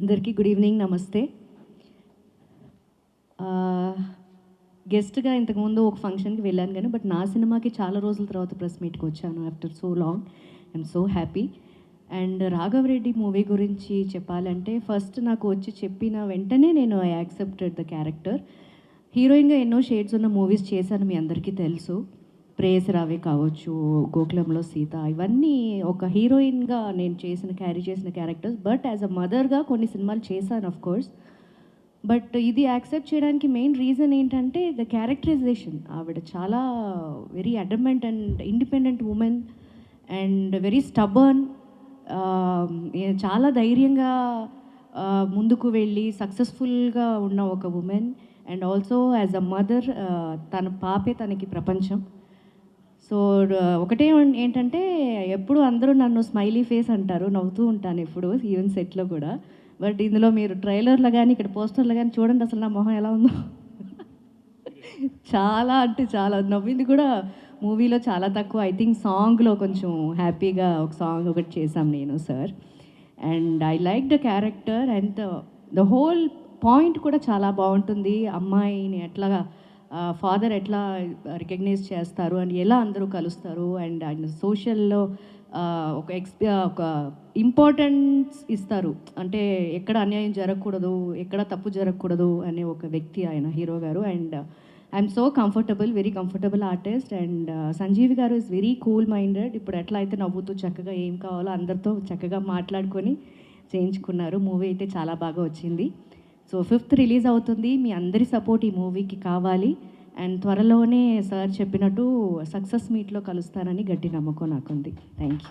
అందరికీ good evening నమస్తే. గెస్ట్గా ఇంతకుముందు ఒక ఫంక్షన్కి వెళ్ళాను కానీ బట్ నా సినిమాకి చాలా రోజుల తర్వాత ప్రెస్ మీట్కి వచ్చాను after so long. I'm so happy. And Raghavareddy movie గురించి చెప్పాలంటే ఫస్ట్ నాకు వచ్చి చెప్పిన వెంటనే నేను ఐ యాక్సెప్టెడ్ ద క్యారెక్టర్. హీరోయిన్గా ఎన్నో షేడ్స్ ఉన్న మూవీస్ చేశాను మీ అందరికీ తెలుసు. ప్రేయసరావే కావచ్చు గోకులంలో సీత ఇవన్నీ ఒక హీరోయిన్గా నేను చేసిన క్యారీ చేసిన క్యారెక్టర్స్. బట్ యాజ్ అ మదర్గా కొన్ని సినిమాలు చేశాను ఆఫ్ కోర్స్ బట్ ఇది యాక్సెప్ట్ చేయడానికి మెయిన్ రీజన్ ఏంటంటే ద క్యారెక్టరైజేషన్ ఆవిడ చాలా very adamant and independent women and very stubborn చాలా ధైర్యంగా ముందుకు వెళ్ళి సక్సెస్ఫుల్గా ఉన్న ఒక women. And also as a mother తన పాపే తనకి ప్రపంచం. సో ఒకటే ఏంటంటే ఎప్పుడు అందరూ నన్ను స్మైలీ ఫేస్ అంటారు నవ్వుతూ ఉంటాను ఎప్పుడు ఈవెన్ సెట్లో కూడా. బట్ ఇందులో మీరు ట్రైలర్లో కానీ ఇక్కడ పోస్టర్లో కానీ చూడండి అసలు నా మొహం ఎలా ఉందో. చాలా అంటే చాలా నవ్వింది కూడా మూవీలో చాలా తక్కువ. ఐ థింక్ సాంగ్లో కొంచెం హ్యాపీగా ఒక సాంగ్ ఒకటి చేశాం నేను sir and I like the character and the whole point కూడా చాలా బాగుంటుంది. అమ్మాయిని ఎట్లాగా ఫాదర్ ఎట్లా రికగ్నైజ్ చేస్తారు అండ్ ఎలా అందరూ కలుస్తారు? అండ్ అండ్ సోషల్లో ఒక ఎక్స్పీ ఒక ఇంపార్టెన్స్ ఇస్తారు. అంటే ఎక్కడ అన్యాయం జరగకూడదు ఎక్కడ తప్పు జరగకూడదు అనే ఒక వ్యక్తి ఆయన హీరో గారు. And I'm so comfortable very comfortable artist. And Sanjeevi గారు ఇస్ వెరీ కూల్ మైండెడ్. ఇప్పుడు ఎట్లా అయితే నవ్వుతూ చక్కగా ఏం కావాలో అందరితో చక్కగా మాట్లాడుకొని చేయించుకున్నారు. మూవీ అయితే చాలా బాగా వచ్చింది. సో ఫిఫ్త్ రిలీజ్ అవుతుంది. మీ అందరి సపోర్ట్ ఈ మూవీకి కావాలి. అండ్ త్వరలోనే సార్ చెప్పినట్టు సక్సెస్ మీట్లో కలుస్తారని గట్టి నమ్మకం నాకుంది. Thank you